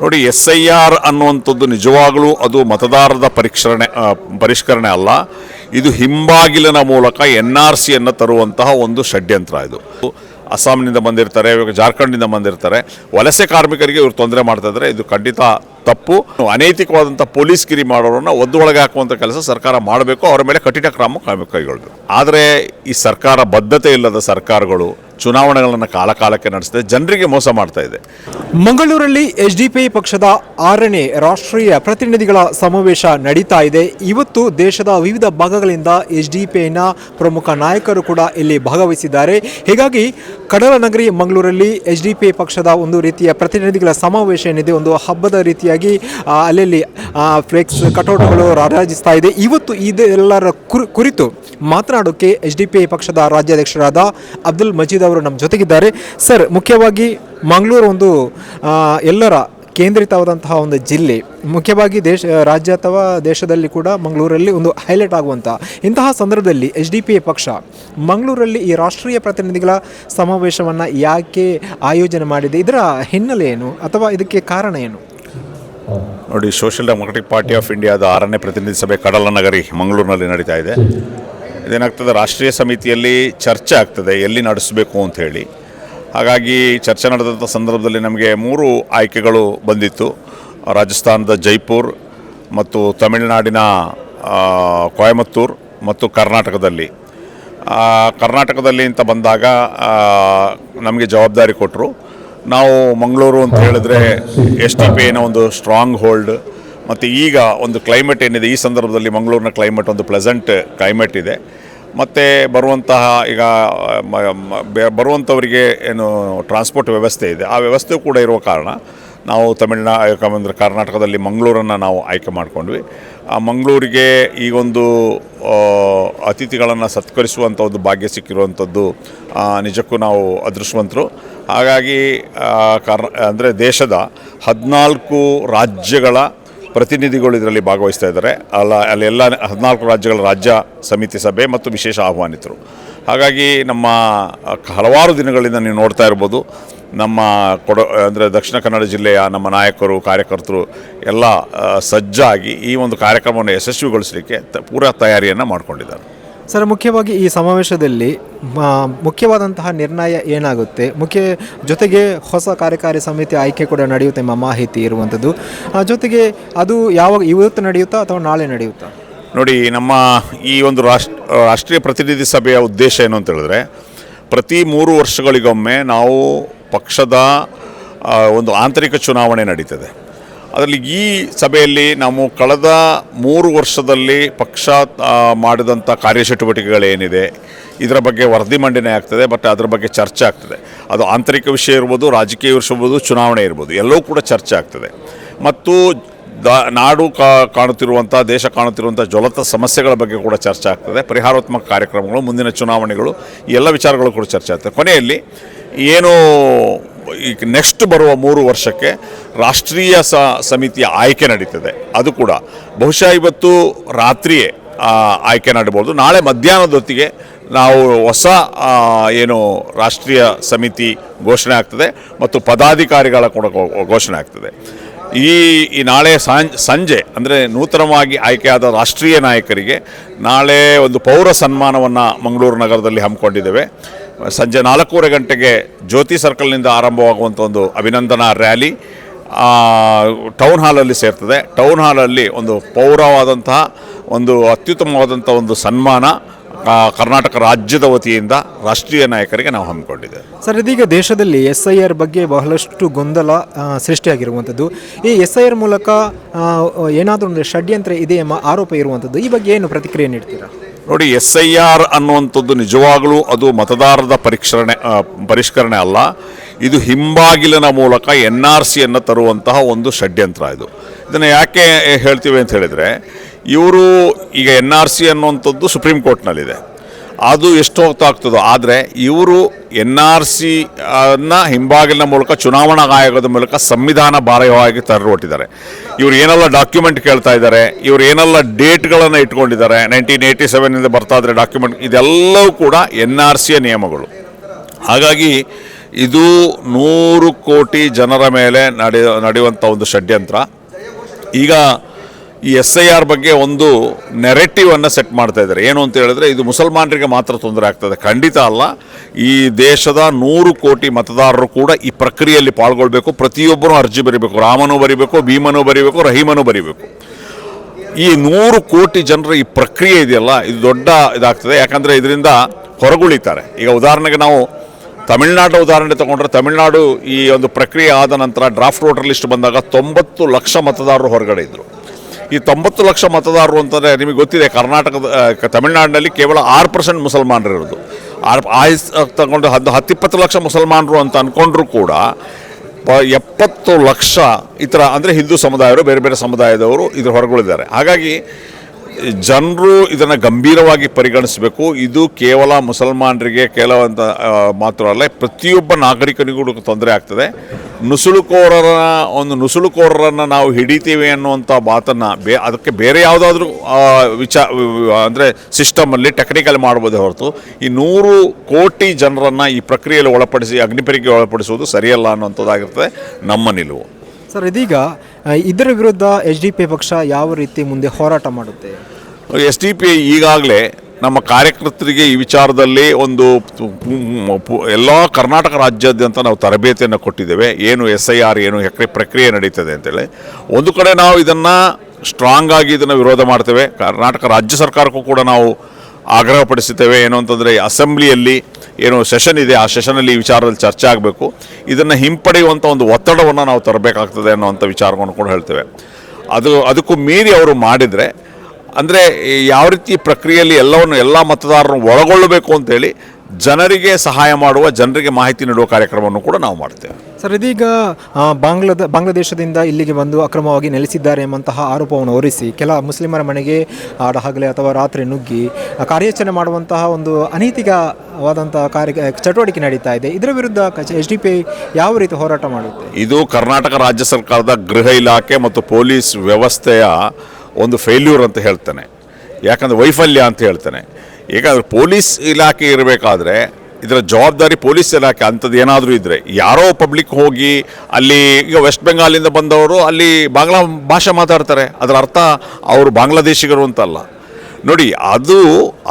ನೋಡಿ S I R ಅನ್ನುವಂಥದ್ದು ನಿಜವಾಗಲೂ ಅದು ಮತದಾರರ ಪರಿಷ್ಕರಣೆ ಪರಿಷ್ಕರಣೆ ಅಲ್ಲ. ಇದು ಹಿಂಬಾಗಿಲಿನ ಮೂಲಕ ಎನ್ ಆರ್ ಸಿಯನ್ನು ತರುವಂತಹ ಒಂದು ಷಡ್ಯಂತ್ರ ಇದು. ಅಸ್ಸಾಂನಿಂದ ಬಂದಿರ್ತಾರೆ, ಇವಾಗ ಜಾರ್ಖಂಡ್ನಿಂದ ಬಂದಿರ್ತಾರೆ. ವಲಸೆ ಕಾರ್ಮಿಕರಿಗೆ ಇವರು ತೊಂದರೆ ಮಾಡ್ತಾ ಇದ್ದಾರೆ. ಇದು ಖಂಡಿತ ತಪ್ಪು. ಅನೈತಿಕವಾದಂಥ ಪೊಲೀಸ್ಗಿರಿ ಮಾಡೋರನ್ನ ಒದ್ದು ಒಳಗೆ ಹಾಕುವಂಥ ಕೆಲಸ ಸರ್ಕಾರ ಮಾಡಬೇಕು. ಅವರ ಮೇಲೆ ಕಠಿಣ ಕ್ರಮ ಕೈಗೊಳ್ಳಬೇಕು ಆದರೆ ಈ ಸರ್ಕಾರ ಬದ್ಧತೆ ಇಲ್ಲದ ಸರ್ಕಾರಗಳು ಚುನಾವಣೆಗಳನ್ನು ಕಾಲಕಾಲಕ್ಕೆ ನಡೆಸಿದೆ, ಜನರಿಗೆ ಮೋಸ ಮಾಡ್ತಾ ಇದೆ. ಮಂಗಳೂರಲ್ಲಿ ಐ ಪಕ್ಷದ ಆರನೇ ರಾಷ್ಟ್ರೀಯ ಪ್ರತಿನಿಧಿಗಳ ಸಮಾವೇಶ ನಡೀತಾ ಇದೆ. ಇವತ್ತು ದೇಶದ ವಿವಿಧ ಭಾಗಗಳಿಂದ ಎಚ್ ಡಿ ಪ್ರಮುಖ ನಾಯಕರು ಕೂಡ ಇಲ್ಲಿ ಭಾಗವಹಿಸಿದ್ದಾರೆ. ಹೀಗಾಗಿ ಕಡಲ ನಗರಿ ಮಂಗಳೂರಲ್ಲಿ ಎಚ್ಡಿಪಿ ಪಕ್ಷದ ಒಂದು ರೀತಿಯ ಪ್ರತಿನಿಧಿಗಳ ಸಮಾವೇಶ ಏನಿದೆ, ಒಂದು ಹಬ್ಬದ ರೀತಿಯಾಗಿ ಅಲ್ಲಲ್ಲಿ ಫ್ಲೆಕ್ಸ್ ಕಟೌಟ್ಗಳು ರಾರಾಜಿಸ್ತಾ ಇದೆ. ಇವತ್ತು ಇದೆಲ್ಲರ ಕುರ್- ಕುರಿತು ಮಾತನಾಡೋಕೆ ಎಚ್ ಡಿ ಪಿ ಪಕ್ಷದ ರಾಜ್ಯಾಧ್ಯಕ್ಷರಾದ ಅಬ್ದುಲ್ ಮಜೀದ್ ಅವರು ನಮ್ಮ ಜೊತೆಗಿದ್ದಾರೆ. ಸರ್, ಮುಖ್ಯವಾಗಿ ಮಂಗಳೂರು ಒಂದು ಎಲ್ಲರ ಕೇಂದ್ರಿತವಾದಂತಹ ಒಂದು ಜಿಲ್ಲೆ. ಮುಖ್ಯವಾಗಿ ದೇಶ, ರಾಜ್ಯ ಅಥವಾ ದೇಶದಲ್ಲಿ ಕೂಡ ಮಂಗಳೂರಲ್ಲಿ ಒಂದು ಹೈಲೈಟ್ ಆಗುವಂಥ ಇಂತಹ ಸಂದರ್ಭದಲ್ಲಿ ಎಚ್ ಡಿ ಪಿ ಎ ಪಕ್ಷ ಮಂಗಳೂರಲ್ಲಿ ಈ ರಾಷ್ಟ್ರೀಯ ಪ್ರತಿನಿಧಿಗಳ ಸಮಾವೇಶವನ್ನು ಯಾಕೆ ಆಯೋಜನೆ ಮಾಡಿದೆ? ಇದರ ಹಿನ್ನೆಲೆ ಏನು? ಅಥವಾ ಇದಕ್ಕೆ ಕಾರಣ ಏನು? ನೋಡಿ, ಸೋಷಿಯಲ್ ಡೆಮೊಕ್ರೆಟಿಕ್ ಪಾರ್ಟಿ ಆಫ್ ಇಂಡಿಯಾದ ಆರನೇ ಪ್ರತಿನಿಧಿ ಸಭೆ ಕಡಲ ನಗರಿ ಮಂಗಳೂರಿನಲ್ಲಿ ನಡೀತಾ ಇದೆ. ಇದೇನಾಗ್ತದೆ ರಾಷ್ಟ್ರೀಯ ಸಮಿತಿಯಲ್ಲಿ ಚರ್ಚೆ ಆಗ್ತದೆ ಎಲ್ಲಿ ನಡೆಸಬೇಕು ಅಂತ ಹೇಳಿ. ಹಾಗಾಗಿ ಚರ್ಚೆ ನಡೆದಂಥ ಸಂದರ್ಭದಲ್ಲಿ ನಮಗೆ ಮೂರು ಆಯ್ಕೆಗಳು ಬಂದಿತ್ತು. ರಾಜಸ್ಥಾನದ ಜೈಪುರ್ ಮತ್ತು ತಮಿಳುನಾಡಿನ ಕೊಯಮತ್ತೂರ್ ಮತ್ತು ಕರ್ನಾಟಕದಲ್ಲಿ. ಕರ್ನಾಟಕದಲ್ಲಿ ಅಂತ ಬಂದಾಗ ನಮಗೆ ಜವಾಬ್ದಾರಿ ಕೊಟ್ಟರು ನಾವು ಮಂಗಳೂರು ಅಂತ ಹೇಳಿದ್ರೆ ಎಸ್ ಟಿ ಪಿ ಏನೋ ಒಂದು ಸ್ಟ್ರಾಂಗ್ ಹೋಲ್ಡ್ ಮತ್ತು ಈಗ ಒಂದು ಕ್ಲೈಮೇಟ್ ಏನಿದೆ, ಈ ಸಂದರ್ಭದಲ್ಲಿ ಮಂಗಳೂರಿನ ಕ್ಲೈಮೇಟ್ ಒಂದು ಪ್ಲೆಸೆಂಟ್ ಕ್ಲೈಮೇಟ್ ಇದೆ. ಮತ್ತು ಬರುವಂತಹ ಈಗ ಬರುವಂಥವರಿಗೆ ಏನು ಟ್ರಾನ್ಸ್ಪೋರ್ಟ್ ವ್ಯವಸ್ಥೆ ಇದೆ. ಆ ವ್ಯವಸ್ಥೆ ಕೂಡ ಇರುವ ಕಾರಣ ನಾವು ತಮಿಳ್ನಾ ಕರ್ನಾಟಕದಲ್ಲಿ ಮಂಗಳೂರನ್ನು ನಾವು ಆಯ್ಕೆ ಮಾಡಿಕೊಂಡ್ವಿ. ಆ ಮಂಗಳೂರಿಗೆ ಈಗೊಂದು ಅತಿಥಿಗಳನ್ನು ಸತ್ಕರಿಸುವಂಥ ಒಂದು ಭಾಗ್ಯ ಸಿಕ್ಕಿರುವಂಥದ್ದು ನಿಜಕ್ಕೂ ನಾವು ಅದೃಷ್ಟವಂತರು. ಹಾಗಾಗಿ ಕರ್ ಅಂದರೆ ದೇಶದ ಹದಿನಾಲ್ಕು ರಾಜ್ಯಗಳ ಪ್ರತಿನಿಧಿಗಳು ಇದರಲ್ಲಿ ಭಾಗವಹಿಸ್ತಾ ಇದ್ದಾರೆ. ಅಲ್ಲ ಎಲ್ಲ ಹದಿನಾಲ್ಕು ರಾಜ್ಯಗಳ ರಾಜ್ಯ ಸಮಿತಿ ಸಭೆ ಮತ್ತು ವಿಶೇಷ ಆಹ್ವಾನಿತರು. ಹಾಗಾಗಿ ನಮ್ಮ ಹಲವಾರು ದಿನಗಳಿಂದ ನೀವು ನೋಡ್ತಾ ಇರ್ಬೋದು, ನಮ್ಮ ಕೊಡ, ಅಂದರೆ ದಕ್ಷಿಣ ಕನ್ನಡ ಜಿಲ್ಲೆಯ ನಮ್ಮ ನಾಯಕರು, ಕಾರ್ಯಕರ್ತರು ಎಲ್ಲ ಸಜ್ಜಾಗಿ ಈ ಒಂದು ಕಾರ್ಯಕ್ರಮವನ್ನು ಯಶಸ್ವಿಗೊಳಿಸಲಿಕ್ಕೆ ಪೂರಾ ತಯಾರಿಯನ್ನು ಮಾಡಿಕೊಂಡಿದ್ದಾರೆ. ಸರ್, ಮುಖ್ಯವಾಗಿ ಈ ಸಮಾವೇಶದಲ್ಲಿ ಮುಖ್ಯವಾದಂತಹ ನಿರ್ಣಯ ಏನಾಗುತ್ತೆ? ಮುಖ್ಯ, ಜೊತೆಗೆ ಹೊಸ ಕಾರ್ಯಕಾರಿ ಸಮಿತಿ ಆಯ್ಕೆ ಕೂಡ ನಡೆಯುತ್ತೆ ಎಂಬ ಮಾಹಿತಿ ಇರುವಂಥದ್ದು. ಜೊತೆಗೆ ಅದು ಯಾವಾಗ, ಇವತ್ತು ನಡೆಯುತ್ತಾ ಅಥವಾ ನಾಳೆ ನಡೆಯುತ್ತಾ? ನೋಡಿ, ನಮ್ಮ ಈ ಒಂದು ರಾಷ್ಟ್ರ ರಾಷ್ಟ್ರೀಯ ಪ್ರತಿನಿಧಿ ಸಭೆಯ ಉದ್ದೇಶ ಏನು ಅಂತ ಹೇಳಿದ್ರೆ, ಪ್ರತಿ ಮೂರು ವರ್ಷಗಳಿಗೊಮ್ಮೆ ನಾವು ಪಕ್ಷದ ಒಂದು ಆಂತರಿಕ ಚುನಾವಣೆ ನಡೀತದೆ. ಅದರಲ್ಲಿ ಈ ಸಭೆಯಲ್ಲಿ ನಾವು ಕಳೆದ ಮೂರು ವರ್ಷದಲ್ಲಿ ಪಕ್ಷ ಮಾಡಿದಂಥ ಕಾರ್ಯಚಟುವಟಿಕೆಗಳೇನಿದೆ, ಇದರ ಬಗ್ಗೆ ವರದಿ ಮಂಡನೆ ಆಗ್ತದೆ, ಬಟ್ ಅದರ ಬಗ್ಗೆ ಚರ್ಚೆ ಆಗ್ತದೆ. ಅದು ಆಂತರಿಕ ವಿಷಯ ಇರ್ಬೋದು, ರಾಜಕೀಯ ವಿಷಯ ಇರ್ಬೋದು, ಚುನಾವಣೆ ಇರ್ಬೋದು, ಎಲ್ಲವೂ ಕೂಡ ಚರ್ಚೆ ಆಗ್ತದೆ. ಮತ್ತು ದ, ನಾಡು ಕಾಣುತ್ತಿರುವಂಥ, ದೇಶ ಕಾಣುತ್ತಿರುವಂಥ ಜ್ವಲತ ಸಮಸ್ಯೆಗಳ ಬಗ್ಗೆ ಕೂಡ ಚರ್ಚೆ ಆಗ್ತದೆ. ಪರಿಹಾರಾತ್ಮಕ ಕಾರ್ಯಕ್ರಮಗಳು, ಮುಂದಿನ ಚುನಾವಣೆಗಳು ಎಲ್ಲ ವಿಚಾರಗಳು ಕೂಡ ಚರ್ಚೆ ಆಗ್ತದೆ. ಕೊನೆಯಲ್ಲಿ, ಏನು ಈಗ ನೆಕ್ಸ್ಟ್ ಬರುವ ಮೂರು ವರ್ಷಕ್ಕೆ ರಾಷ್ಟ್ರೀಯ ಸಮಿತಿಯ ಆಯ್ಕೆ ನಡೀತದೆ. ಅದು ಕೂಡ ಬಹುಶಃ ಇವತ್ತು ರಾತ್ರಿಯೇ ಆಯ್ಕೆ ನಡಬಹುದು ನಾಳೆ ಮಧ್ಯಾಹ್ನದೊತ್ತಿಗೆ ನಾವು ಹೊಸ ಏನು ರಾಷ್ಟ್ರೀಯ ಸಮಿತಿ ಘೋಷಣೆ ಆಗ್ತದೆ ಮತ್ತು ಪದಾಧಿಕಾರಿಗಳ ಕೂಡ ಘೋಷಣೆ ಆಗ್ತದೆ. ಈ ಈ ನಾಳೆ ಸಂಜೆ ಅಂದರೆ ನೂತನವಾಗಿ ಆಯ್ಕೆಯಾದ ರಾಷ್ಟ್ರೀಯ ನಾಯಕರಿಗೆ ನಾಳೆ ಒಂದು ಪೌರ ಸನ್ಮಾನವನ್ನು ಮಂಗಳೂರು ನಗರದಲ್ಲಿ ಹಮ್ಮಿಕೊಂಡಿದ್ದೇವೆ. ಸಂಜೆ ನಾಲ್ಕೂವರೆ ಗಂಟೆಗೆ ಜ್ಯೋತಿ ಸರ್ಕಲ್ನಿಂದ ಆರಂಭವಾಗುವಂಥ ಒಂದು ಅಭಿನಂದನಾ ರ್ಯಾಲಿ ಟೌನ್ ಹಾಲಲ್ಲಿ ಸೇರ್ತದೆ. ಟೌನ್ ಹಾಲಲ್ಲಿ ಒಂದು ಪೌರವಾದಂತಹ ಒಂದು ಅತ್ಯುತ್ತಮವಾದಂಥ ಒಂದು ಸನ್ಮಾನ ಕರ್ನಾಟಕ ರಾಜ್ಯದ ವತಿಯಿಂದ ರಾಷ್ಟ್ರೀಯ ನಾಯಕರಿಗೆ ನಾವು ಹಮ್ಮಿಕೊಂಡಿದ್ದೇವೆ. ಸರ್, ಇದೀಗ ದೇಶದಲ್ಲಿ ಎಸ್ ಐ ಆರ್ ಬಗ್ಗೆ ಬಹಳಷ್ಟು ಗೊಂದಲ ಸೃಷ್ಟಿಯಾಗಿರುವಂಥದ್ದು ಈ ಎಸ್ ಐ ಆರ್ ಮೂಲಕ ಏನಾದರೂ ಒಂದು ಷಡ್ಯಂತ್ರ ಇದೆ ಎಂಬ ಆರೋಪ ಇರುವಂಥದ್ದು ಈ ಬಗ್ಗೆ ಏನು ಪ್ರತಿಕ್ರಿಯೆ ನೀಡ್ತೀರಾ? ನೋಡಿ ಎಸ್ ಐ ಆರ್ ಅನ್ನುವಂಥದ್ದು ನಿಜವಾಗಲೂ ಅದು ಮತದಾರರ ಪರಿಷ್ಕರಣೆ ಪರಿಷ್ಕರಣೆ ಅಲ್ಲ. ಇದು ಹಿಂಬಾಗಿಲಿನ ಮೂಲಕ ಎನ್ ಆರ್ ಸಿಯನ್ನು ತರುವಂತಹ ಒಂದು ಷಡ್ಯಂತ್ರ ಇದು. ಇದನ್ನು ಯಾಕೆ ಹೇಳ್ತೀವಿ ಅಂತ ಹೇಳಿದರೆ, ಇವರು ಈಗ ಎನ್ ಆರ್ ಸಿ ಅನ್ನುವಂಥದ್ದು ಸುಪ್ರೀಂ ಕೋರ್ಟ್ನಲ್ಲಿದೆ. ಅದು ಎಷ್ಟು ಹೊತ್ತಾಗ್ತದೋ ಆದರೆ ಇವರು ಎನ್ ಆರ್ ಸಿ ಅನ್ನ ಹಿಂಬಾಗಿಲಿನ ಮೂಲಕ ಚುನಾವಣಾ ಆಯೋಗದ ಮೂಲಕ ಸಂವಿಧಾನ ಬಾರವಾಗಿ ತರೊಟ್ಟಿದ್ದಾರೆ ಇವರು ಏನೆಲ್ಲ ಡಾಕ್ಯುಮೆಂಟ್ ಕೇಳ್ತಾ ಇದ್ದಾರೆ, ಇವರು ಏನೆಲ್ಲ ಡೇಟ್ಗಳನ್ನು ಇಟ್ಕೊಂಡಿದ್ದಾರೆ, ನೈನ್ಟೀನ್ ಏಯ್ಟಿ ಸೆವೆನಿಂದ ಬರ್ತಾ ಇದ್ರೆ ಡಾಕ್ಯುಮೆಂಟ್, ಇದೆಲ್ಲವೂ ಕೂಡ ಎನ್ ಆರ್ ಸಿಯ ನಿಯಮಗಳು. ಹಾಗಾಗಿ ಇದು ನೂರು ಕೋಟಿ ಜನರ ಮೇಲೆ ನಡೆಯ ನಡೆಯುವಂಥ ಒಂದು ಷಡ್ಯಂತ್ರ. ಈಗ ಈ ಎಸ್ ಐ ಆರ್ ಬಗ್ಗೆ ಒಂದು ನೆರೆಟಿವ್ ಅನ್ನು ಸೆಟ್ ಮಾಡ್ತಾ ಇದ್ದಾರೆ. ಏನು ಅಂತ ಹೇಳಿದ್ರೆ, ಇದು ಮುಸಲ್ಮಾನರಿಗೆ ಮಾತ್ರ ತೊಂದರೆ ಆಗ್ತದೆ. ಖಂಡಿತ ಅಲ್ಲ. ಈ ದೇಶದ ನೂರು ಕೋಟಿ ಮತದಾರರು ಕೂಡ ಈ ಪ್ರಕ್ರಿಯೆಯಲ್ಲಿ ಪಾಲ್ಗೊಳ್ಬೇಕು. ಪ್ರತಿಯೊಬ್ಬರೂ ಅರ್ಜಿ ಬರೀಬೇಕು. ರಾಮನೂ ಬರೀಬೇಕು, ಭೀಮನು ಬರೀಬೇಕು, ರಹೀಮನು ಬರೀಬೇಕು. ಈ ನೂರು ಕೋಟಿ ಜನರ ಈ ಪ್ರಕ್ರಿಯೆ ಇದೆಯಲ್ಲ, ಇದು ದೊಡ್ಡ ಇದಾಗ್ತದೆ. ಯಾಕಂದರೆ ಇದರಿಂದ ಹೊರಗುಳಿತಾರೆ. ಈಗ ಉದಾಹರಣೆಗೆ ನಾವು ತಮಿಳುನಾಡು ಉದಾಹರಣೆ ತಗೊಂಡ್ರೆ, ತಮಿಳುನಾಡು ಈ ಒಂದು ಪ್ರಕ್ರಿಯೆ ಆದ ನಂತರ ಡ್ರಾಫ್ಟ್ ವೋಟರ್ ಲಿಸ್ಟ್ ಬಂದಾಗ ತೊಂಬತ್ತು ಲಕ್ಷ ಮತದಾರರು ಹೊರಗಡೆ ಇದ್ದರು ಈ ತೊಂಬತ್ತು ಲಕ್ಷ ಮತದಾರರು ಅಂತಂದರೆ ನಿಮಗೆ ಗೊತ್ತಿದೆ, ಕರ್ನಾಟಕದ ತಮಿಳುನಾಡಿನಲ್ಲಿ ಕೇವಲ ಆರು ಪರ್ಸೆಂಟ್ ಮುಸಲ್ಮಾನರು ಇರೋದು ಆರು, ಆಯ್ಸ್ ತಗೊಂಡು ಹತ್ತು ಹತ್ತಿಪ್ಪತ್ತು ಲಕ್ಷ ಮುಸಲ್ಮಾನರು ಅಂತ ಅಂದ್ಕೊಂಡ್ರೂ ಕೂಡ ಎಪ್ಪತ್ತು ಲಕ್ಷ ಈ ಥರ ಅಂದರೆ ಹಿಂದೂ ಸಮುದಾಯರು, ಬೇರೆ ಬೇರೆ ಸಮುದಾಯದವರು ಇದ್ರ ಹೊರಗುಳಿದ್ದಾರೆ. ಹಾಗಾಗಿ ಜನರು ಇದನ್ನು ಗಂಭೀರವಾಗಿ ಪರಿಗಣಿಸಬೇಕು. ಇದು ಕೇವಲ ಮುಸಲ್ಮಾನರಿಗೆ ಕೆಲವಂತ ಮಾತ್ರ ಅಲ್ಲ, ಪ್ರತಿಯೊಬ್ಬ ನಾಗರಿಕನಿಗೂ ತೊಂದರೆ ಆಗ್ತದೆ. ನುಸುಳುಕೋರರ, ಒಂದು ನುಸುಳುಕೋರರನ್ನು ನಾವು ಹಿಡಿತೀವಿ ಅನ್ನುವಂಥ ಮಾತನ್ನು ಬೇ, ಅದಕ್ಕೆ ಬೇರೆ ಯಾವುದಾದ್ರೂ ವಿಚಾ, ಅಂದರೆ ಸಿಸ್ಟಮಲ್ಲಿ ಟೆಕ್ನಿಕಲ್ ಮಾಡ್ಬೋದೇ ಹೊರತು, ಈ ನೂರು ಕೋಟಿ ಜನರನ್ನು ಈ ಪ್ರಕ್ರಿಯೆಯಲ್ಲಿ ಒಳಪಡಿಸಿ ಅಗ್ನಿಪರೀಕ್ಷೆಗೆ ಒಳಪಡಿಸುವುದು ಸರಿಯಲ್ಲ ಅನ್ನುವಂಥದ್ದಾಗಿರ್ತದೆ ನಮ್ಮ ನಿಲುವು. ಸರ್, ಇದೀಗ ಇದರ ವಿರುದ್ಧ ಎಚ್ ಡಿ ಪಿ ಪಕ್ಷ ಯಾವ ರೀತಿ ಮುಂದೆ ಹೋರಾಟ ಮಾಡುತ್ತೆ? ಎಸ್ ಡಿ ಪಿ ಈಗಾಗಲೇ ನಮ್ಮ ಕಾರ್ಯಕರ್ತರಿಗೆ ಈ ವಿಚಾರದಲ್ಲಿ ಒಂದು ಎಲ್ಲ ಕರ್ನಾಟಕ ರಾಜ್ಯಾದ್ಯಂತ ನಾವು ತರಬೇತಿಯನ್ನು ಕೊಟ್ಟಿದ್ದೇವೆ. ಏನು ಎಸ್ ಐ ಆರ್, ಏನು ಎಕರೆ ಪ್ರಕ್ರಿಯೆ ನಡೀತದೆ ಅಂತೇಳಿ. ಒಂದು ಕಡೆ ನಾವು ಇದನ್ನು ಸ್ಟ್ರಾಂಗ್ ಆಗಿ ಇದನ್ನು ವಿರೋಧ ಮಾಡ್ತೇವೆ. ಕರ್ನಾಟಕ ರಾಜ್ಯ ಸರ್ಕಾರಕ್ಕೂ ಕೂಡ ನಾವು ಆಗ್ರಹಪಡಿಸುತ್ತೇವೆ ಏನು ಅಂತಂದರೆ ಅಸೆಂಬ್ಲಿಯಲ್ಲಿ ಏನು ಸೆಷನ್ ಇದೆ, ಆ ಸೆಷನಲ್ಲಿ ಈ ವಿಚಾರದಲ್ಲಿ ಚರ್ಚೆ ಆಗಬೇಕು. ಇದನ್ನು ಹಿಂಪಡೆಯುವಂಥ ಒಂದು ಒತ್ತಡವನ್ನು ನಾವು ತರಬೇಕಾಗ್ತದೆ ಅನ್ನೋವಂಥ ವಿಚಾರವನ್ನು ಕೂಡ ಹೇಳ್ತೇವೆ. ಅದು, ಅದಕ್ಕೂ ಮೀರಿ ಅವರು ಮಾಡಿದರೆ, ಅಂದರೆ ಯಾವ ರೀತಿ ಪ್ರಕ್ರಿಯೆಯಲ್ಲಿ ಎಲ್ಲವನ್ನು, ಎಲ್ಲ ಮತದಾರರನ್ನು ಒಳಗೊಳ್ಳಬೇಕು ಅಂತೇಳಿ ಜನರಿಗೆ ಸಹಾಯ ಮಾಡುವ, ಜನರಿಗೆ ಮಾಹಿತಿ ನೀಡುವ ಕಾರ್ಯಕ್ರಮವನ್ನು ಕೂಡ ನಾವು ಮಾಡ್ತೇವೆ. ಸರ್, ಇದೀಗ ಬಾಂಗ್ಲಾದ, ಬಾಂಗ್ಲಾದೇಶದಿಂದ ಇಲ್ಲಿಗೆ ಬಂದು ಅಕ್ರಮವಾಗಿ ನೆಲೆಸಿದ್ದಾರೆ ಎಂಬಂತಹ ಆರೋಪವನ್ನು ಹೊರಿಸಿ ಕೆಲ ಮುಸ್ಲಿಮರ ಮನೆಗೆ ಹಗಲೇ ಅಥವಾ ರಾತ್ರಿ ನುಗ್ಗಿ ಕಾರ್ಯಾಚರಣೆ ಮಾಡುವಂತಹ ಒಂದು ಅನೈತಿಕವಾದಂತಹ ಕಾರ್ಯ ಚಟುವಟಿಕೆ ನಡೀತಾ ಇದೆ. ಇದರ ವಿರುದ್ಧ ಎಚ್ ಡಿ ಪಿ ಯಾವ ರೀತಿ ಹೋರಾಟ ಮಾಡುತ್ತೆ? ಇದು ಕರ್ನಾಟಕ ರಾಜ್ಯ ಸರ್ಕಾರದ ಗೃಹ ಇಲಾಖೆ ಮತ್ತು ಪೊಲೀಸ್ ವ್ಯವಸ್ಥೆಯ ಒಂದು ಫೇಲ್ಯೂರ್ ಅಂತ ಹೇಳ್ತಾನೆ. ಯಾಕಂದರೆ ವೈಫಲ್ಯ ಅಂತ ಹೇಳ್ತಾನೆ. ಏಕೆಂದರೆ ಪೊಲೀಸ್ ಇಲಾಖೆ ಇರಬೇಕಾದ್ರೆ ಇದರ ಜವಾಬ್ದಾರಿ ಪೊಲೀಸ್ ಇಲಾಖೆ, ಅಂಥದ್ದು ಏನಾದರೂ ಇದ್ದರೆ ಯಾರೋ ಪಬ್ಲಿಕ್ ಹೋಗಿ ಅಲ್ಲಿ ಈಗ ವೆಸ್ಟ್ ಬೆಂಗಾಲಿಂದ ಬಂದವರು ಅಲ್ಲಿ ಬಾಂಗ್ಲಾ ಭಾಷೆ ಮಾತಾಡ್ತಾರೆ. ಅದರ ಅರ್ಥ ಅವರು ಬಾಂಗ್ಲಾದೇಶಿಗರು ಅಂತಲ್ಲ. ನೋಡಿ, ಅದು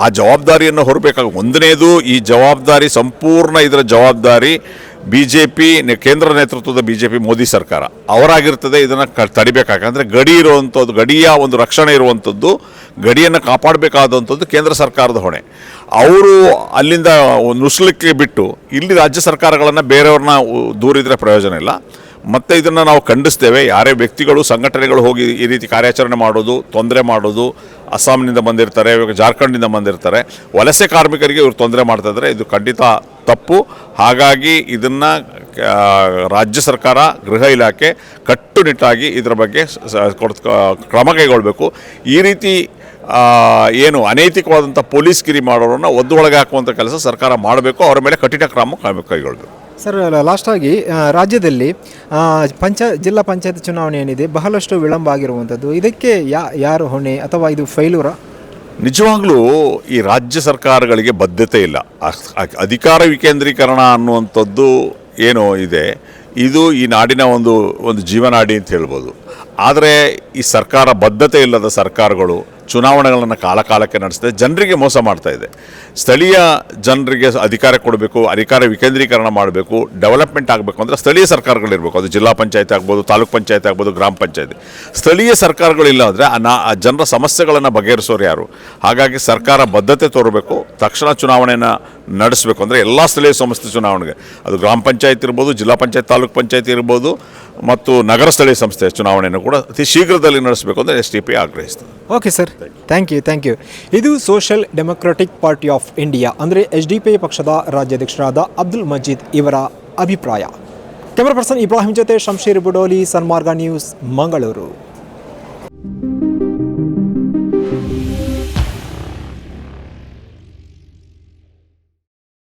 ಆ ಜವಾಬ್ದಾರಿಯನ್ನು ಹೊರಬೇಕಾಗ ಒಂದನೇದು ಈ ಜವಾಬ್ದಾರಿ, ಸಂಪೂರ್ಣ ಇದರ ಜವಾಬ್ದಾರಿ ಬಿ ಜೆ ಕೇಂದ್ರ ನೇತೃತ್ವದ ಬಿ ಜೆ ಪಿ ಮೋದಿ ಸರ್ಕಾರ. ಅವರಾಗಿರ್ತದೆ, ಇದನ್ನು ಕ ಗಡಿ ಇರುವಂಥದ್ದು, ಗಡಿಯ ಒಂದು ರಕ್ಷಣೆ ಇರುವಂಥದ್ದು, ಗಡಿಯನ್ನು ಕಾಪಾಡಬೇಕಾದಂಥದ್ದು ಕೇಂದ್ರ ಸರ್ಕಾರದ ಹೊಣೆ. ಅವರು ಅಲ್ಲಿಂದ ನುಸ್ಲಿಕ್ಕೆ ಬಿಟ್ಟು, ಇಲ್ಲಿ ರಾಜ್ಯ ಸರ್ಕಾರಗಳನ್ನು ಬೇರೆಯವ್ರನ್ನ ದೂರಿದ್ರೆ ಪ್ರಯೋಜನ ಇಲ್ಲ. ಮತ್ತು ಇದನ್ನು ನಾವು ಖಂಡಿಸ್ತೇವೆ, ಯಾರೇ ವ್ಯಕ್ತಿಗಳು, ಸಂಘಟನೆಗಳು ಹೋಗಿ ಈ ರೀತಿ ಕಾರ್ಯಾಚರಣೆ ಮಾಡೋದು, ತೊಂದರೆ ಮಾಡೋದು ಅಸ್ಸಾಂನಿಂದ ಬಂದಿರ್ತಾರೆ, ಇವಾಗ ಜಾರ್ಖಂಡಿಂದ ಬಂದಿರ್ತಾರೆ. ವಲಸೆ ಕಾರ್ಮಿಕರಿಗೆ ಇವರು ತೊಂದರೆ ಮಾಡ್ತಾ ಇದ್ದಾರೆ ಇದು ಖಂಡಿತ ತಪ್ಪು. ಹಾಗಾಗಿ ಇದನ್ನು ರಾಜ್ಯ ಸರ್ಕಾರ, ಗೃಹ ಇಲಾಖೆ ಕಟ್ಟುನಿಟ್ಟಾಗಿ ಇದರ ಬಗ್ಗೆ ಕ್ರಮ ಕೈಗೊಳ್ಳಬೇಕು ಈ ರೀತಿ ಏನು ಅನೈತಿಕವಾದಂಥ ಪೊಲೀಸ್ಗಿರಿ ಮಾಡೋರನ್ನ ಒದ್ದು ಒಳಗೆ ಹಾಕುವಂಥ ಕೆಲಸ ಸರ್ಕಾರ ಮಾಡಬೇಕು. ಅವರ ಮೇಲೆ ಕಠಿಣ ಕ್ರಮ ಕೈಗೊಳ್ಳಬೇಕು ಸರ್ ಲಾಸ್ಟಾಗಿ ರಾಜ್ಯದಲ್ಲಿ ಪಂಚ, ಜಿಲ್ಲಾ ಪಂಚಾಯತ್ ಚುನಾವಣೆ ಏನಿದೆ, ಬಹಳಷ್ಟು ವಿಳಂಬ ಆಗಿರುವಂಥದ್ದು ಇದಕ್ಕೆ ಯಾ, ಯಾರು ಹೊಣೆ ಅಥವಾ ಇದು ಫೈಲೂರ ನಿಜವಾಗ್ಲೂ ಈ ರಾಜ್ಯ ಸರ್ಕಾರಗಳಿಗೆ ಬದ್ಧತೆ ಇಲ್ಲ. ಅಧಿಕಾರ ವಿಕೇಂದ್ರೀಕರಣ ಅನ್ನುವಂಥದ್ದು ಏನು ಇದೆ. ಇದು ಈ ನಾಡಿನ ಒಂದು ಒಂದು ಜೀವನಾಡಿ ಅಂತ ಹೇಳ್ಬೋದು. ಆದರೆ ಈ ಸರ್ಕಾರ ಬದ್ಧತೆ ಇಲ್ಲದ ಸರ್ಕಾರಗಳು ಚುನಾವಣೆಗಳನ್ನು ಕಾಲಕಾಲಕ್ಕೆ ನಡೆಸಿದೆ, ಜನರಿಗೆ ಮೋಸ ಮಾಡ್ತಾ ಇದೆ. ಸ್ಥಳೀಯ ಜನರಿಗೆ ಅಧಿಕಾರ ಕೊಡಬೇಕು, ಅಧಿಕಾರ ವಿಕೇಂದ್ರೀಕರಣ ಮಾಡಬೇಕು, ಡೆವಲಪ್ಮೆಂಟ್ ಆಗಬೇಕು ಅಂದರೆ ಸ್ಥಳೀಯ ಸರ್ಕಾರಗಳಿರಬೇಕು. ಅದು ಜಿಲ್ಲಾ ಪಂಚಾಯತ್ ಆಗ್ಬೋದು, ತಾಲೂಕ್ ಪಂಚಾಯತ್ ಆಗ್ಬೋದು, ಗ್ರಾಮ ಪಂಚಾಯತ್. ಸ್ಥಳೀಯ ಸರ್ಕಾರಗಳಿಲ್ಲ ಅಂದರೆ ಆ ನಾ ಆ ಜನರ ಸಮಸ್ಯೆಗಳನ್ನು ಬಗೆಹರಿಸೋರು ಯಾರು? ಹಾಗಾಗಿ ಸರ್ಕಾರ ಬದ್ಧತೆ ತೋರಬೇಕು, ತಕ್ಷಣ ಚುನಾವಣೆಯನ್ನು ನಡೆಸಬೇಕು ಅಂದರೆ ಎಲ್ಲ ಸ್ಥಳೀಯ ಸಂಸ್ಥೆ ಚುನಾವಣೆಗೆ. ಅದು ಗ್ರಾಮ ಪಂಚಾಯತ್ ಇರ್ಬೋದು, ಜಿಲ್ಲಾ ಪಂಚಾಯತ್, ತಾಲೂಕ್ ಪಂಚಾಯತ್ ಇರ್ಬೋದು ಮತ್ತು ನಗರ ಸ್ಥಳೀಯ ಸಂಸ್ಥೆ ಚುನಾವಣೆಯನ್ನು ಕೂಡ ಅತಿ ಶೀಘ್ರದಲ್ಲಿ ನಡೆಸಬೇಕು ಅಂತ S T P ಆಗ್ರಹಿಸ್ತದೆ okay sir thank you thank you ಇದು social democratic party of India ಅಂದರೆ ಎಚ್ ಡಿ ಪಿ ಪಕ್ಷದ ರಾಜ್ಯಾಧ್ಯಕ್ಷರಾದ ಅಬ್ದುಲ್ ಮಜೀದ್ ಇವರ ಅಭಿಪ್ರಾಯ. ಕ್ಯಾಮರಾ ಪರ್ಸನ್ ಇಬ್ರಾಹಿಂ ಜೊತೆ ಶಂಶೀರ್ ಬುಡೋಲಿ ಸನ್ಮಾರ್ಗ ನ್ಯೂಸ್ ಮಂಗಳೂರು